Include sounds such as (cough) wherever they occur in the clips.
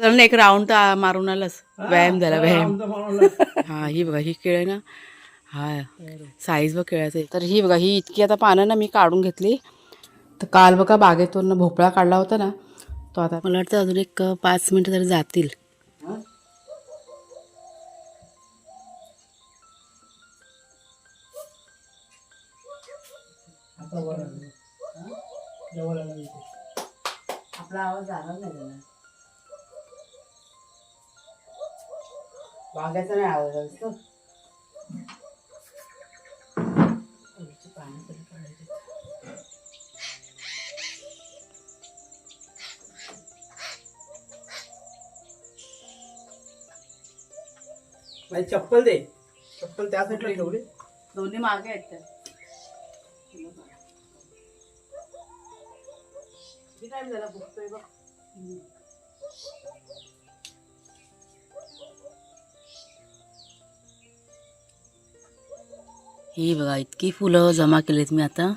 झालं एक राऊंड मारून आलास. व्यायाम झाला व्यायाम. हा ही बघा ही केळ आहे ना. हा साईज बघ केळाचं आहे. तर ही बघा ही इतकी आता पानं ना मी काढून घेतली. तर काल बघा बागेतून ना भोपळा काढला होता ना तो आता मला वाटतं अजून एक पाच मिनिटं तरी जातील. आलं. आलं. आपला आवाज जाणार नाही बागाचा नाही तरी काढायची माझी चप्पल दे. चप्पल त्या साईडला ठेवली. दोन्ही मागे आहेत त्या. किती टाइम झाला बघतोय बघ? ही बघा इतकी फुलं जमा केलीत मी आता.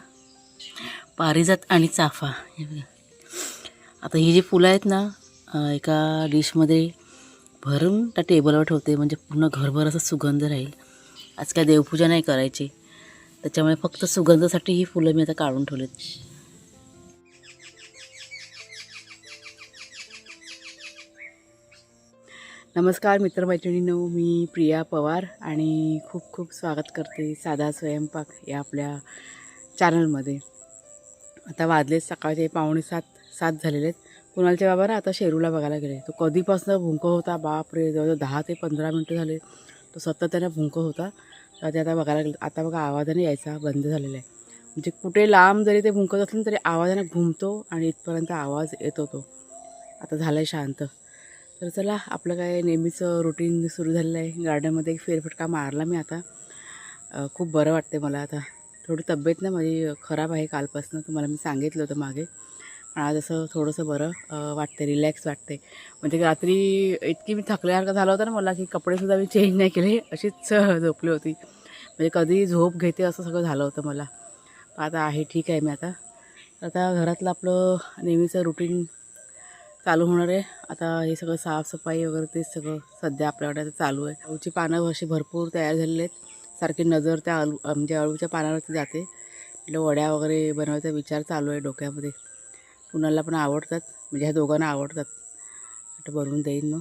पारिजात आणि चाफा हे बघा. आता ही जी फुलं आहेत ना एका डिशमध्ये भरून त्या टेबलवर ठेवते म्हणजे पूर्ण घरभर असा सुगंध राहील. आज काय देवपूजा नाही करायची. त्याच्यामुळे फक्त सुगंधासाठी ही फुलं मी आता काढून ठेवलीत. नमस्कार मित्रमैत्रिणींनो. मी प्रिया पवार आणि खूप खूप स्वागत करते साधा स्वयंपाक या आपल्या चॅनलमध्ये. आता वाजले सकाळचे पावणे सात सात झालेले आहेत. कुणालच्या बाबा ना आता शेरूला बघायला गेले. तो कधीपासून भुंक होता बापरे जवळजवळ दहा ते पंधरा मिनटं झाले. तो सतत त्याने भुंक होता. तर ते आता बघायला गेले. आता बघा आवाजाने यायचा बंद झालेला आहे. म्हणजे कुठे लांब जरी ते भुंकत असलं तरी आवाजाने घुमतो आणि इथपर्यंत आवाज येतो तो आता झाला आहे शांत. तर चला आपलं काय नेहमीचं रुटीन सुरू झालेलं आहे गार्डनमध्ये एक फेरफटका मारला मी आता. खूप बरं वाटते मला आता. थोडी तब्येत ना माझी खराब आहे कालपासून तुम्हाला मी सांगितलं होतं मागे. पण आज असं थोडंसं बरं वाटते रिलॅक्स वाटते म्हणजे रात्री इतकी मी थकल्यासारखं झालं होतं ना मला की कपडेसुद्धा मी चेंज नाही केले अशीच झोपली होती. म्हणजे कधी झोप घेते असं सगळं झालं होतं मला. आता आहे ठीक आहे मी आता. आता घरातलं आपलं नेहमीचं रुटीन चालू होणार आहे. आता हे सगळं साफसफाई वगैरे ते सगळं सध्या आपल्याकडे आता चालू आहे. अळूची पानं अशी भरपूर तयार झालेली आहेत. सारखी नजर त्या अळू म्हणजे अळूच्या पानावरती जाते. म्हटलं वड्या वगैरे बनवायचा विचार चालू आहे डोक्यामध्ये. कुणाला पण आवडतात म्हणजे ह्या दोघांना आवडतात. आता बनवून देईन मग.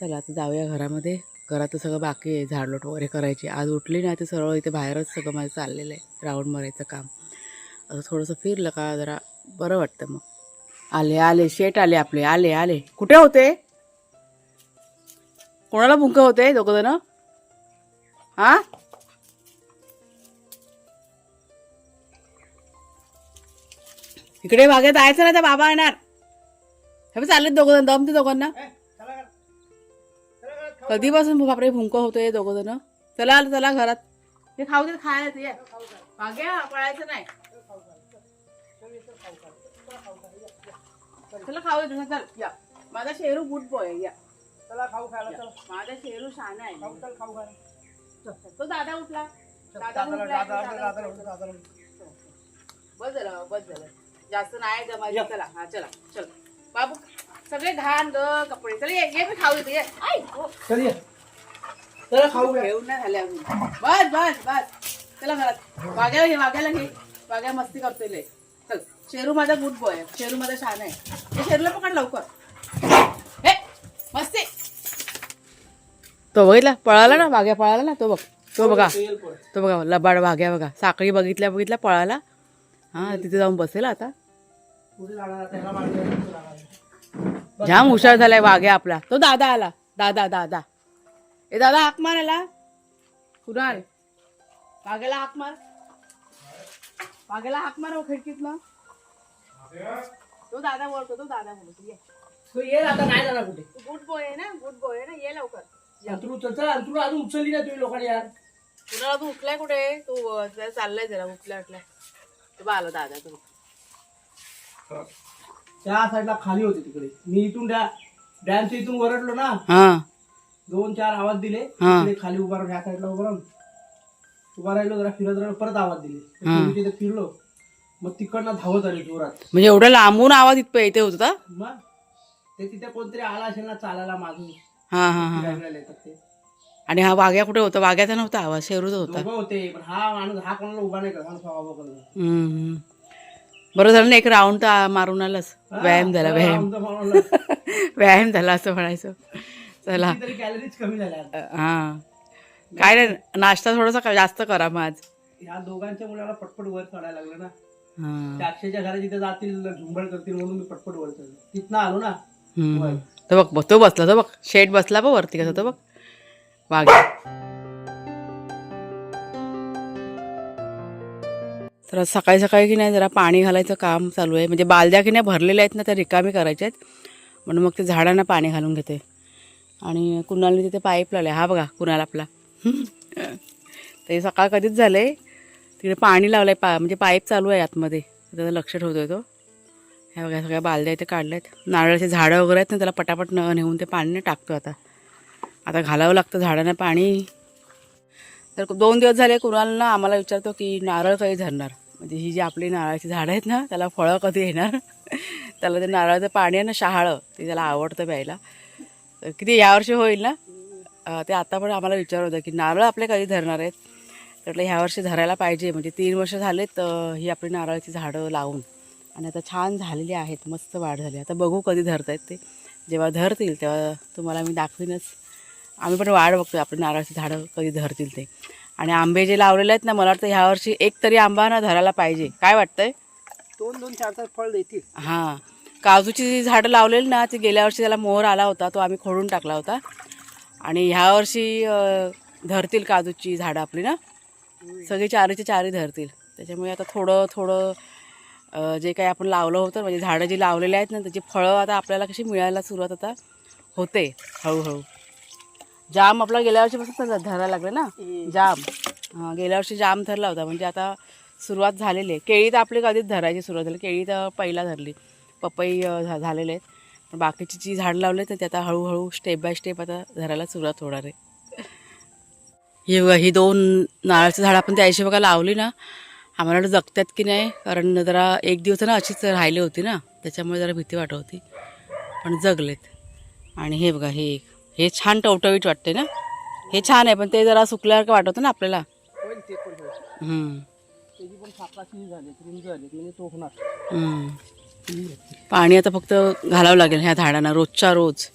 चला आता जाऊया घरामध्ये. घरात सगळं बाकी आहे झाडलोट वगैरे करायची. आज उठली नाही तर सरळ इथे बाहेरच सगळं माझं चाललेलं आहे राऊंड मारायचं काम. असं थोडंसं फिरलं का जरा बरं वाटतं मग. आले आले शेट आले आपले आले आले. कुठे होते? कोणाला भुंक होते दोघ जण? हा? इकडे बागेत जायचं ना त्या बाबा येणार. हे बघ चाललेत दोघ जण दमते दोघांना. कधीपासून बापरे भुंक होतोय दोघ जण? चला आलं चला घरात. ते खाऊ दे खायला ते ये. बाग्या पळायचं नाही. चला खाऊ चल या. माझा शेरू गुड बॉय या. चला खाऊ खायला चला. माझा शेरू शान आहे. खाऊ चल खाऊ खायला. तो दादा उठला. दादा दादाला उठला दादाला दादाला उठव, दादाला उठव. बस झालं बस झालं. जास्त नाही जमायचं चला हा चला चल. बाबू सगळे घाण ग कपडे. चल ये ये मी खाऊ देते ये. आई, हो. चल ये. चला खाऊ घ्या. घेऊन नाही झाले अजून. बस बस बस. चला घरात वाग्याला घे वाग्याला घे. वाग्या मस्ती करतोय लय. चल. शेरू माझा गुड बॉय आहे. शेरू माझा छान आहे. शेरूला पकड लवकर. हे मस्ती तो बघितला? पळाला ना? वाघ्या पळाला ना? तो बघ. तो बघा. तो बघा. लबाड वाघ्या बघा. साखळी बघितल्या बघितल्या पळाला. हा तिथे जाऊन बसेल आता. जाम हुशार झालाय वाघ्या आपला. तो दादा आला. दादा दादा. ए दादा हाक मार आला कुणाल वाघ्याला हाक मार. वाघ्याला हाक मार हो खिडकीत ना तो दादा बोलतो तो दादा बोलतो ये. तू ये आता नाही जाणार कुठे? तू गुड बॉय आहे ना गुड बॉय आहे ना ये लवकर. अंतरू चल अंतरू अजून उचलली ना तुम्ही लोकांनी यार. कुणाला तू उठलाय कुठे? तू जरा चाललाय जरा उठलाय उठलाय. तो बा आला दादा तो. त्या साईडला खाली होते तिकडे. मी इथून डॅमच्या इथून वरडलो ना हा. दोन चार आवाज दिले. हा. तिकडे खाली उभा राहून ह्या साईडला उभा राहून उभा राहिलो जरा फिरत राहिलो परत आवाज दिले. तिथे फिरलो. मग तिकडनं धावत आले जोरात. म्हणजे एवढं लांबून आवाज इथं येते होता मग ते तिथे कोणतरी आला असेल ना चालायला मागून. हां हां हां फिरायला येतात ते. आणि हा वाघ्या कुठे होता? वाघ्याचा नव्हता आवाज शेरूचा होता. दोघं होते पण हा माणूस हा कोणाला उभा नाही करत हा स्वभाव करतो. हम्म, हम्म. बरं झालं ना एक राऊंड तर मारून आलास. व्यायाम झाला व्यायाम. (laughs) व्यायाम झाला असं म्हणायचं. चला. तरी कॅलरीज कमी झाल्या आता. हां. काय नाही नाश्ता थोडासा का- जास्त करा मग आज. ह्या दोघांच्या मुलाला पटपट वर चढायला लागलं ना. त्या अक्षयच्या घरात जिथे जातील झुंबड करतील म्हणून मी पटपट वर चढलो तिथनं आलो ना हम्म. वर. तो बघ तो बसला तो बघ. शेट बसला बघ वरती कसा तो बघ. वाघ्या तर आज सकाळी सकाळी की नाही जरा पाणी घालायचं काम चालू आहे. म्हणजे बालद्या की नाही भरलेल्या आहेत ना त्या रिकामी करायच्या आहेत. म्हणून मग ते झाडांना पाणी घालून घेते. आणि कुणालने तिथे पाईप लावले हा बघा कुणाल आपला. (laughs) ते सकाळ कधीच झालं आहे तिकडे पाणी लावलं आहे पा म्हणजे पाईप चालू आहे आतमध्ये. त्याचं लक्ष ठेवतोय तो. ह्या बघा सगळ्या बालद्या इथे काढल्या आहेत नारळाचे झाडं वगैरे आहेत ना त्याला पटापट न नेऊन ते पाणी टाकतो आता. आता घालावं लागतं झाडांना पाणी. तर दोन दिवस झाले कुणाला ना आम्हाला विचारतो की नारळ कधी धरणार? म्हणजे ही जी आपली नारळाची झाडं आहेत ना त्याला फळं कधी येणार? (laughs) त्याला ते नारळाचं पाणी आहे ना शहाळं ते त्याला आवडतं प्यायला. तर किती यावर्षी होईल ना? ते आता पण आम्हाला विचार होतं की नारळ आपले कधी धरणार आहेत? म्हटलं ह्या वर्षी धरायला पाहिजे. म्हणजे तीन वर्ष झालेत ही आपली नारळाची झाडं लावून. आणि आता छान झालेली आहेत मस्त वाढ झाली. आता बघू कधी धरत आहेत ते. जेव्हा धरतील तेव्हा तुम्हाला मी दाखवीनच. आम्ही पण वाढ बघतोय आपली नारळाची झाडं कधी धरतील ते. आणि आंबे जे लावलेले आहेत ना मला वाटतं ह्या वर्षी एक तरी आंबा ना धरायला पाहिजे. काय वाटतंय? दोन दोन चार चार फळ देतील. हां. काजूची जी झाडं लावलेली ना ती गेल्या वर्षी त्याला मोहर आला होता तो आम्ही खोडून टाकला होता. आणि ह्या वर्षी अं, धरतील काजूची झाडं आपली ना. सगळी चारीचे चारी धरतील. त्याच्यामुळे आता थोडं थोडं जे काही आपण लावलं होतं म्हणजे झाडं जी लावलेली आहेत ना त्याची फळं आता आपल्याला कशी मिळायला सुरुवात आता होते हळूहळू. जाम आपला गेल्या वर्षीपासून धरायला लागलं ना? जाम. गेल्या वर्षी जाम धरला होता म्हणजे आता सुरुवात झालेली आहे. केळी तर आपली कधीच धरायची सुरुवात झाली केळी तर पहिला धरली. पपई झालेले आहेत. पण बाकीची जी झाडं लावले तर ते आता हळूहळू स्टेप बाय स्टेप आता धरायला सुरुवात होणार आहे. ही बघा ही दोन नारळाची झाडं आपण त्या बघा लावली ना आम्हाला जगतात की नाही कारण जरा एक दिवस ना अशीच राहिली होती ना त्याच्यामुळे जरा भीती वाटत होती. पण जगलेत. आणि हे बघा हे एक. हे छान टवटवीत वाटते ना. हे छान आहे पण ते जरा सुकल्यासारखं वाटतं ना आपल्याला. पण म्हणजे. पाणी आता फक्त घालावं लागेल ह्या झाडांना रोजच्या रोज.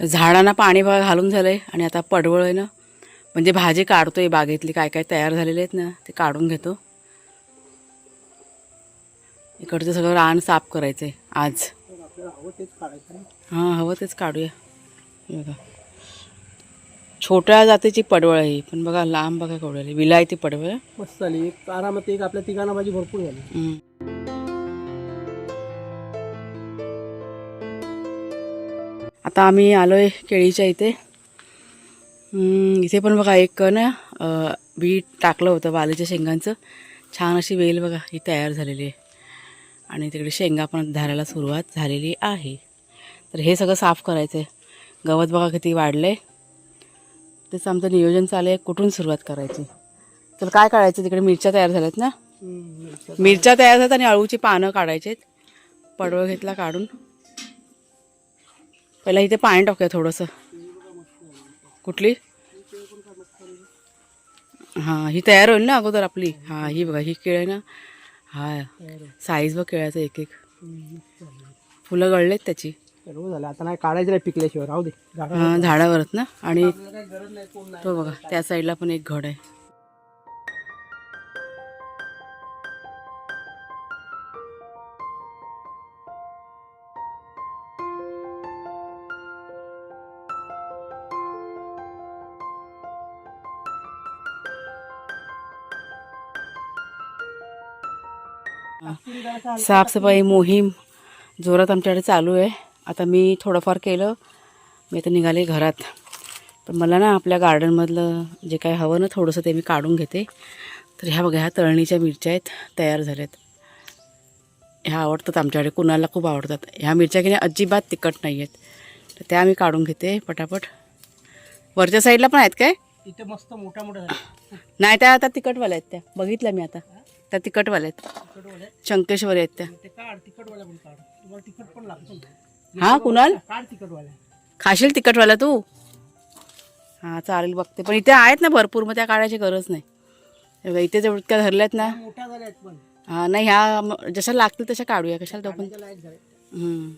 झाडांना पाणी घालून झालं आहे आणि आता पडवळ आहे ना म्हणजे भाजी काढतोय बागेतली काय काय तयार झालेले आहेत ना ते काढून घेतो. इकडचं सगळं रान साफ करायचं आहे आज. हां हवं तेच काढूया. बघा. छोट्या जातीची पडवळ आहे पण बघा लांब बघा केवढी विलायती पडवळ. आहे. मस्त झाली एक आरामात एक आपल्या तिघांना भाजी भरपूर झाली. आता आम्ही आलोय केळीच्या इथे. इथे पण बघा एक ना बी टाकलं होतं वालीच्या शेंगांचं. छान अशी वेल बघा ही तयार झालेली आहे. आणि तिकडे शेंगा पण धारायला सुरुवात झालेली आहे. तर हे सगळं साफ करायचं आहे गवत बघा किती वाढलं आहे तेच आमचं नियोजन चालू आहे कुठून सुरुवात करायची. तर काय काढायचं तिकडे मिरच्या तयार झाल्यात ना? मिरच्या तयार झाल्यात आणि अळूची पानं काढायची पडवं पडवळ घेतला काढून. पहिला इथे पाणी टाकूया थोडंसं. कुठली? हां ही तयार होईल ना अगोदर आपली? हां ही बघा ही केळ आहे ना? हा साईज बघ केळाचं एक एक फुलं गळलेत त्याची. झालं. आता नाही काढायचं नाही पिकल्याशिवाय. राहू दे. झाडं झाडावरच ना? आणि तो बघा त्या साईडला पण एक घड आहे. साफसफाई मोहीम जोरात आमच्याकडे चालू आहे. आता मी थोडंफार केलं. मी आता निघाले घरात. पण मला ना आपल्या गार्डनमधलं जे काय हवं ना थोडंसं ते मी काढून घेते. तर ह्या बघा ह्या तळणीच्या मिरच्या आहेत तयार झाल्यात. ह्या आवडतात आमच्याकडे. कुणाला खूप आवडतात. ह्या मिरच्या की नाही अजिबात तिखट नाही आहेत तर त्या मी काढून घेते पटापट. वरच्या साईडला पण आहेत काय? इथे मस्त मोठ्या मोठ्या नाही त्या आता तिखटवाल्या आहेत त्या. बघितल्या मी आता. त्या तिखटवाल्या आहेत. तिखटवाल्या चंकेश्वरी आहेत त्या. ते काढ तिखटवाल्या पण काढ. तुम्हाला तिखट पण लागतो ना. हा कुणाल? काढ तिकटवाला खाशील तिखटवाला तू? हां चालेल बघते. पण इथे आहेत ना भरपूर मग त्या काढायची गरज नाही. हे बघा, इथे जेवढ्या धरल्यात ना. मोठ्या झाल्या आहेत पण. हा नाही ह्या म- जशा लागतील तशा काढूया कशाला झाल्या हम्म.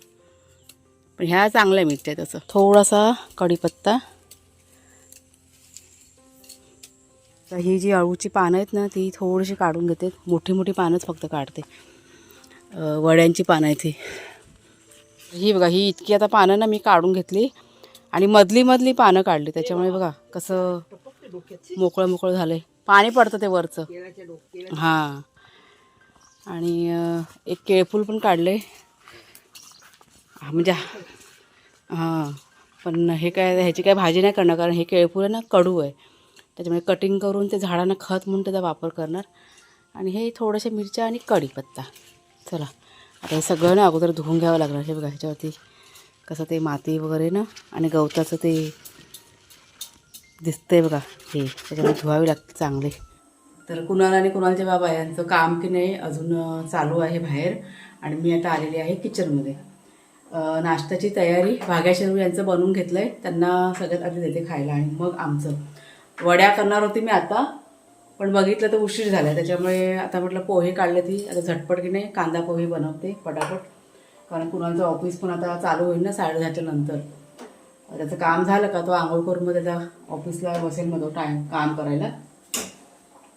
पण ह्या चांगल्या आहेत तसं थोडासा कढीपत्ता. तर ही जी अळूची पानं आहेत ना ती थोडीशी काढून घेते. मोठी मोठी पानंच फक्त काढते. वड्यांची पानं आहेत ही. ही बघा ही इतकी आता पानं ना मी काढून घेतली आणि मधली मधली पानं काढली. त्याच्यामुळे बघा कसं मोकळं मोकळं मोकळं आहे पाणी पडतं ते वरचं. हां. आणि एक केळफूल पण काढले म्हणजे हां. पण हे काय ह्याची काय भाजी नाही करणार कारण हे केळफूल आहे ना कडू आहे. त्याच्यामुळे कटिंग करून ते झाडांना खत म्हणून त्याचा वापर करणार. आणि हे थोड्याशा मिरच्या आणि कढीपत्ता. चला आता हे सगळं ना अगोदर धुवून घ्यावं लागणार हे बघा ह्याच्यावरती कसं ते माती वगैरे ना आणि गवताचं ते दिसतंय बघा हे त्याच्यामुळे धुवावी लागते चांगले. तर कुणाल आणि कुणालचे बाबा यांचं काम की नाही अजून चालू आहे बाहेर. आणि मी आता आलेली आहे किचनमध्ये नाश्त्याची तयारी भाग्या शेरू यांचं बनवून घेतलं आहे त्यांना सगळ्यात आधी देते खायला आणि मग आमचं. वड्या करणार होती मी आता पण बघितलं तर उशीर झाला त्याच्यामुळे आता म्हटलं पोहे काढले ती आता झटपट की नाही कांदा पोहे बनवते पटापट. कारण कुणाचं ऑफिस पण आता चालू होईल ना साडेदहाच्या नंतर. त्याचं काम झालं का तो आंघोळ करून मग त्याचा ऑफिसला बसेल मग तो टाईम काम करायला.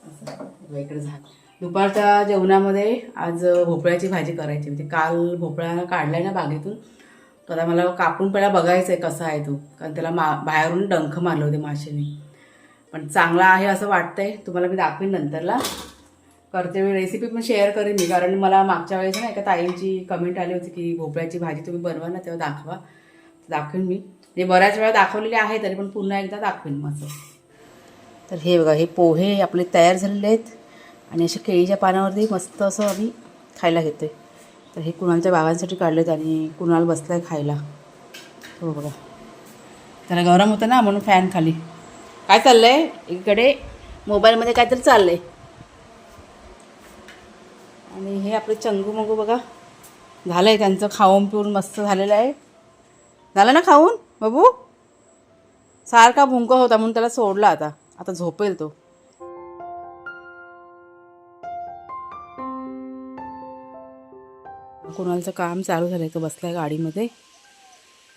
असं इकडे झालं. दुपारच्या जेवणामध्ये आज भोपळ्याची भाजी करायची म्हणजे काल भोपळा काढलाय ना बागेतून. तर आता मला कापून पहिला बघायचं आहे कसा आहे तो. कारण त्याला मा बाहेरून डंख मारले होते माशेने. पण चांगला आहे असं वाटतंय. तुम्हाला मी दाखवीन नंतरला. करते वेळी रेसिपी पण शेअर करेन मी कारण मला मागच्या वेळेस ना एका ताईंची कमेंट आली होती की भोपळ्याची भाजी तुम्ही बनवा ना तेव्हा दाखवा. दाखवीन मी. म्हणजे बऱ्याच वेळा दाखवलेली आहे तरी पण पुन्हा एकदा दाखवीन मग तर हे बघा हे पोहे आपले तयार झालेले आहेत. आणि अशा केळीच्या पानावरती मस्त असं आम्ही खायला घेतो तर हे कुणालच्या बाबांसाठी काढलेत आणि कुणाल आहे खायला. हो बघा. त्याला गरम होतं ना म्हणून फॅन खाली. काय चाललं आहे इकडे मोबाईलमध्ये काहीतरी आहे आणि हे आपले चंगू मंगू बघा. झालं आहे त्यांचं खाऊन पिऊन मस्त झालेलं आहे. झालं ना खाऊन बाबू? सारखा भुंका होता म्हणून त्याला सोडला आता. आता झोपेल तो. कुणालचं काम चालू झालं आहे तो बसला आहे गाडीमध्ये.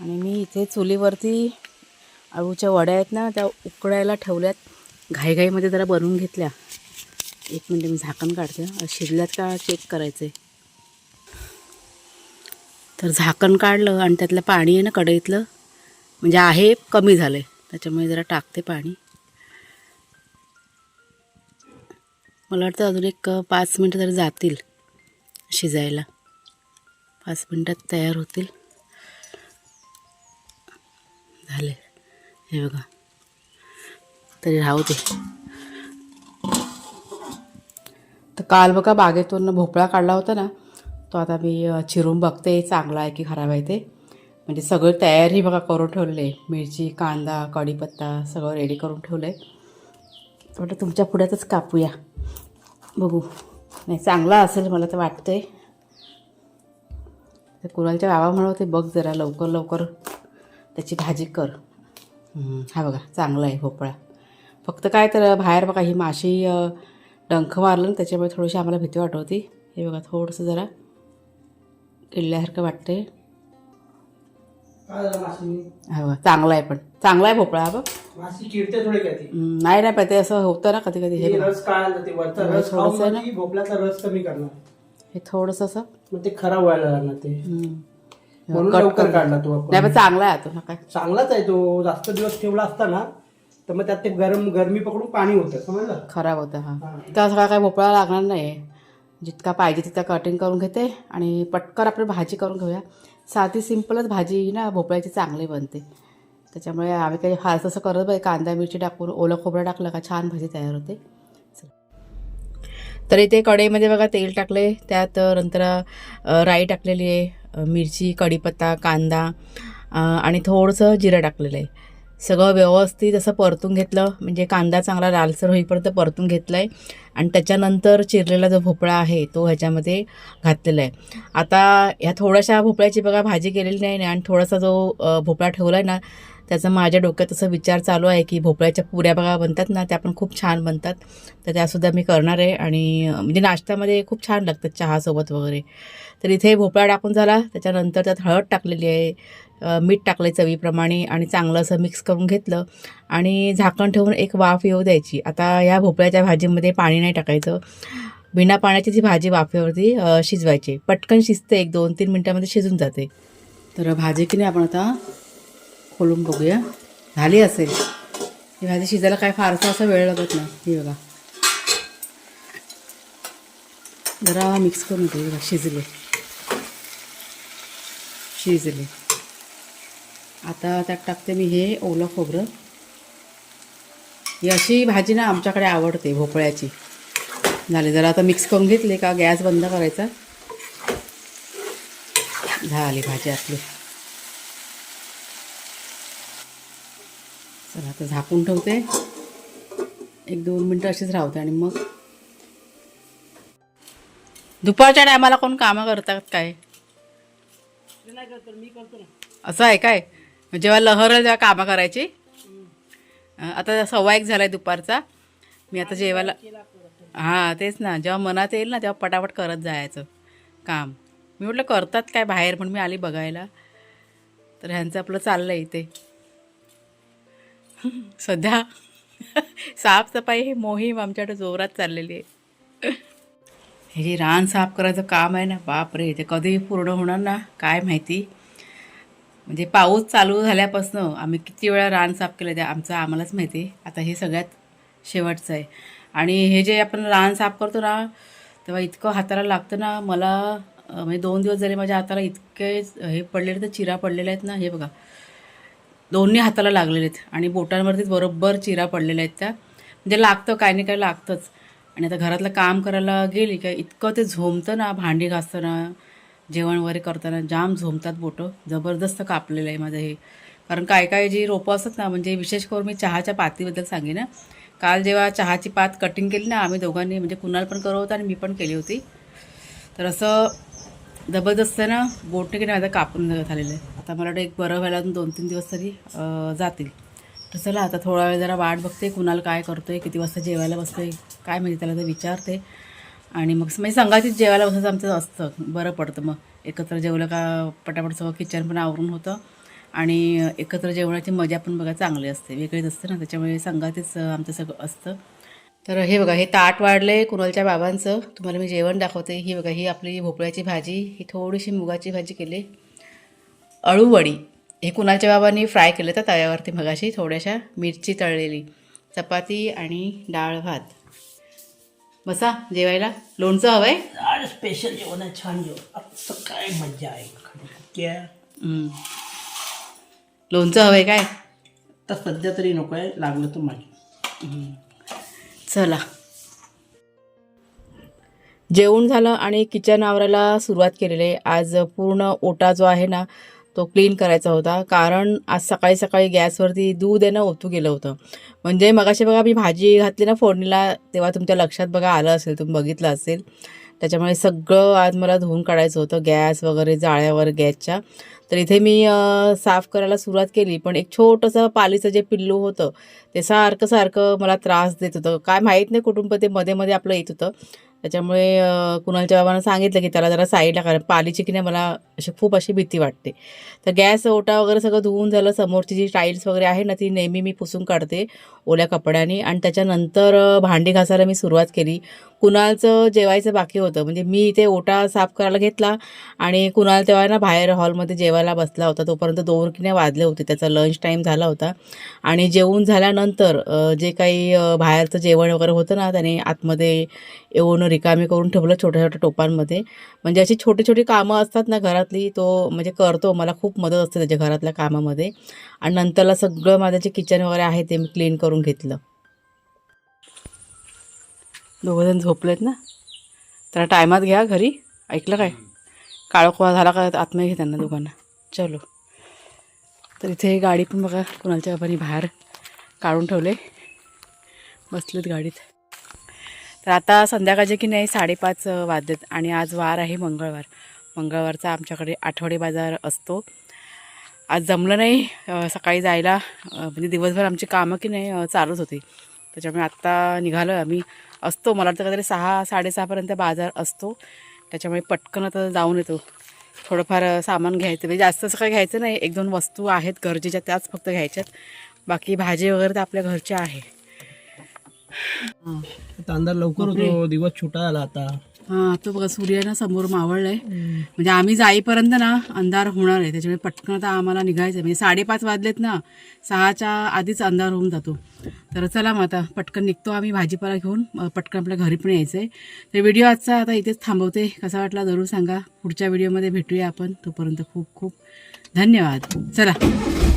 आणि मी इथे चुलीवरती अळूच्या वड्या आहेत ना त्या उकडायला ठेवल्यात. घाईघाईमध्ये जरा बनवून घेतल्या. एक मिनटं मी झाकण काढते. शिजल्यात का चेक करायचं आहे तर झाकण काढलं आणि त्यातलं पाणी आहे ना कढईतलं. म्हणजे आहे कमी झालं आहे त्याच्यामुळे जरा टाकते पाणी. मला वाटतं अजून एक पाच मिनटं तरी जातील शिजायला. पाच मिनटात तयार होतील. झाले. हे बघा. तरी राहू दे. तर काल बघा बागेतून भोपळा काढला होता ना तो आता मी चिरून बघते. चांगला आहे की खराब आहे ते. म्हणजे सगळं तयारी बघा करून ठेवले आहे. मिरची कांदा कढीपत्ता सगळं रेडी करून ठेवलं आहे म्हटलं तुमच्या पुढ्यातच कापूया. बघू. नाही चांगला असेल मला तर वाटतंय. तर कुणालच्या बाबा म्हणत होते बघ जरा लवकर लवकर त्याची भाजी कर. हा बघा चांगला आहे भोपळा. फक्त काय तर बाहेर बघा ही माशी डंख मारलं ना त्याच्यामुळे थोडीशी आम्हाला भीती वाटत होती हे बघा थोडंसं जरा किडल्यासारखं माशी? हा बघा चांगला आहे पण. चांगला आहे भोपळा हा बघ. नाही नाही पण ते असं होतं ना कधी कधी हे थोडंसं ती भोपळ्याचा रस कमी करणार. हे थोडंसं असं. ते खराब व्हायला लागणार ते. म्हणून कट लवकर कर. काढला तो नाही आपण पण चांगला आहे तो काय? चांगलाच आहे तो. जास्त दिवस ठेवला असता ना तर मग त्यात ते गरम गरमी पकडून पाणी होतं समजलं? खराब होतं हा. हा. सगळा काय भोपळा लागणार नाही. जितका पाहिजे तितका कटिंग करून घेते आणि पटकन आपली भाजी करून घेऊया. साधी सिंपलच भाजी ना भोपळ्याची चांगली बनते. त्याच्यामुळे आम्ही काही फारसं असं करत पाहिजे कांदा मिरची टाकून ओलं खोबरं टाकलं का छान भाजी तयार होते. तर इथे कढईमध्ये बघा तेल टाकले त्यात नंतर अ, राई टाकलेली आहे. मिरची कढीपत्ता कांदा आणि थोडंसं जिरं टाकलेलं आहे. सगळं व्यवस्थित असं परतून घेतलं. म्हणजे कांदा चांगला लालसर होईपर्यंत परतून घेतलं आहे आणि त्याच्यानंतर चिरलेला जो भोपळा आहे तो ह्याच्यामध्ये घातलेला आहे. आता ह्या थोड्याशा भोपळ्याची बघा भाजी केलेली नाही आणि थोडासा जो भोपळा ठेवला आहे ना त्याचा माझ्या डोक्यात असं विचार चालू आहे की भोपळ्याच्या पुऱ्या बघा बनतात ना त्या पण खूप छान बनतात. तर त्यासुद्धा मी करणार आहे आणि म्हणजे नाश्त्यामध्ये खूप छान लागतात चहासोबत वगैरे. तर इथे भोपळा टाकून झाला. त्याच्यानंतर त्यात हळद टाकलेली आहे मीठ टाकले चवीप्रमाणे आणि चांगलं असं मिक्स करून घेतलं. आणि झाकण ठेवून एक वाफ येऊ द्यायची. आता या भोपळ्याच्या भाजीमध्ये पाणी नाही टाकायचं. बिना पाण्याची ती भाजी वाफेवरती शिजवायची. पटकन शिजते. एक दोन तीन मिनटामध्ये शिजून जाते. तर भाजी की नाही आपण आता खोलून बघूया. झाली असेल. ही भाजी शिजायला काय फारसा असा वेळ लागत नाही. हे बघा. जरा मिक्स करून होते बघा शिजले. शिजले. आता त्यात टाकते मी हे ओलं खोबरं. ही अशी भाजी ना आमच्याकडे आवडते भोपळ्याची. झाले. जरा आता मिक्स करून घेतली का गॅस बंद करायचा? झाली भाजी आपली. तर आता झाकून ठेवते. एक दोन मिनटं अशीच राहते आणि मग. दुपारच्या टायमाला कोण कामं करतात काय? असं आहे काय? जेव्हा लहर जेव्हा कामं करायची? आता सव्वा एक झाला आहे दुपारचा. मी आता जेवायला हां तेच ना. जेव्हा मनात येईल ना तेव्हा पटापट करत जायचं काम. मी म्हटलं करतात काय बाहेर? पण मी आली बघायला. तर ह्यांचं आपलं चाललं आहे इथे. सध्या साफसफाई ही मोहीम आमच्याकडे जोरात चाललेली आहे. हे जे रान साफ करायचं काम आहे ना बापरे ते कधी पूर्ण होणार ना काय माहिती? म्हणजे पाऊस चालू झाल्यापासनं आम्ही किती वेळा रान साफ केलं ते आमचं आम्हालाच माहिती आहे. आता हे सगळ्यात शेवटचं आहे. आणि हे जे आपण रान साफ करतो ना तेव्हा इतकं हाताला लागतं ना मला म्हणजे दोन दिवस झाले माझ्या हाताला इतके हे पडलेले तर चिरा पडलेल्या आहेत ना हे बघा. दोन्ही हाताला लागलेले आहेत. आणि बोटांवरतीच बरोबर चिरा पडलेल्या आहेत त्या. म्हणजे लागतं काय नाही काय लागतंच. आणि आता घरातलं काम करायला गेली का इतकं ते झोमतं ना भांडी घासताना जेवण वगैरे करताना जाम झोमतात बोटं. जबरदस्त कापलेलं आहे माझं हे. कारण काय काय जी रोपं असतात ना म्हणजे विशेष करून मी चहाच्या पातीबद्दल सांगेन ना काल जेव्हा चहाची पात कटिंग केली ना आम्ही दोघांनी म्हणजे कुणाल पण करत आणि मी पण केली होती. तर असं जबरदस्त ना बोटने की नाही आता कापून झालेलं आहे. आता मला वाटतं एक बरं व्हायला दोन तीन दिवस तरी जातील. तर चला आता थोडा वेळ जरा वाट बघते कुणाला काय करतो आहे किती वाजता जेवायला बसतो आहे काय माहिती त्याला तर विचारते. आणि मग म्हणजे संघातीत जेवायला बसायचं आमचं असतं बरं पडतं मग. एकत्र जेवलं का पटापट सगळं किचन पण आवरून होतं. आणि एकत्र जेवणाची मजा पण बघा चांगली असते वेगळीच असते ना त्याच्यामुळे संघातीच आमचं सगळं असतं. तर हे बघा हे ताट वाढले कुणालच्या बाबांचं. तुम्हाला मी जेवण दाखवते. ही बघा ही आपली भोपळ्याची भाजी ही थोडीशी मुगाची भाजी केली. अळूवडी हे कुणालच्या बाबांनी फ्राय केलं तर तव्यावरती मगाशी थोड्याशा मिरची तळलेली. चपाती आणि डाळ भात. बसा जेवायला. लोणचं हवं आहे स्पेशल जेवण आहे छान जेवण. काय मजा आहे. लोणचं हवं आहे काय? तर सध्या तरी नको आहे लागलं तर माझी चला. जेवण झालं आणि किचन आवरायला सुरुवात केलेली. आहे आज पूर्ण ओटा जो आहे ना तो क्लीन करायचा होता. कारण आज सकाळी सकाळी गॅसवरती दूध आहे ना ओतू गेलं होतं. म्हणजे मगाशी बघा मी भाजी घातली ना फोडणीला तेव्हा तुमच्या लक्षात बघा आलं असेल तुम्ही बघितलं असेल. त्याच्यामुळे सगळं आज मला धुवून काढायचं होतं गॅस वगैरे जाळ्यावर गॅसच्या. तर इथे मी साफ करायला सुरुवात केली पण एक छोटंसं पालीचं जे पिल्लू होतं ते सारखं सारखं मला त्रास देत होतं. काय माहीत नाही कुटुंब ते मध्ये मध्ये आपलं येत होतं. त्याच्यामुळे कुणालच्या बाबांना सांगितलं की त्याला जरा साईडला कारण पालीची की नाही मला अशी खूप अशी भीती वाटते. तर गॅस ओटा वगैरे सगळं धुवून झालं. समोरची जी टाईल्स वगैरे आहे ना ती नेहमी मी पुसून काढते ओल्या कपड्याने. आणि त्याच्यानंतर भांडी घासायला मी सुरुवात केली. कुणालचं जेवायचं बाकी होतं. म्हणजे मी इथे ओटा साफ करायला घेतला आणि कुणाल तेव्हा ना बाहेर हॉलमध्ये जेवायला बसला होता. तोपर्यंत दोन किने वाजले होते. त्याचा लंच टाईम झाला होता. आणि जेवून झाल्यानंतर जे काही बाहेरचं जेवण वगैरे होतं ना त्याने आतमध्ये येऊन रिकामी करून ठेवलं छोट्या छोट्या टोपांमध्ये. म्हणजे अशी छोटी छोटी कामं असतात ना घरातली तो म्हणजे करतो. मला खूप मदत असते त्याच्या घरातल्या कामामध्ये. आणि नंतरला सगळं माझं जे किचन वगैरे आहे ते मी क्लीन करून घेतलं. दोघंजण झोपलेत ना? त्याला टायमात घ्या घरी. ऐकलं काय? काळोखवा झाला का आत्मा घे त्यांना दोघांना. चलो. तर इथे गाडी पण बघा कुणालच्या बाबांनी बाहेर काढून ठेवले. बसलेत गाडीत. तर आता संध्याकाळचे की नाही? साडेपाच वाजलेत आणि आज वार आहे मंगळवार. मंगळवारचा आमच्याकडे आठवडे बाजार असतो. आज जमलं नाही सकाळी जायला. म्हणजे दिवसभर आमची कामं की नाही चालूच होती. त्याच्यामुळे आत्ता निघालो आम्ही. असतो. मला वाटतं काहीतरी सहा साडेसहापर्यंत बाजार असतो. त्याच्यामुळे पटकन आता जाऊन येतो. थोडंफार सामान घ्यायचं. म्हणजे जास्त असं काही घ्यायचं नाही. एक दोन वस्तू आहेत गरजेच्या त्याच फक्त घ्यायच्यात. बाकी भाजी वगैरे तर आपल्या घरच्या आहे. अंधार लवकर होतो. दिवस छोटा झाला आता. हां तो बघा सूर्य ना समोर मावळलाय. म्हणजे आम्ही जाईपर्यंत ना अंधार होणार आहे. त्याच्यामुळे पटकन आता आम्हाला निघायचं आहे. म्हणजे साडेपाच वाजलेत ना सहाच्या आधीच अंधार होऊन जातो. तर चला मग आता पटकन निघतो आम्ही भाजीपाला घेऊन. पटकन आपल्या घरी पण यायचं आहे तर व्हिडिओ आजचा आता इथेच थांबवते. कसा वाटला जरूर सांगा. पुढच्या व्हिडिओमध्ये भेटूया आपण. तोपर्यंत खूप खूप धन्यवाद. चला.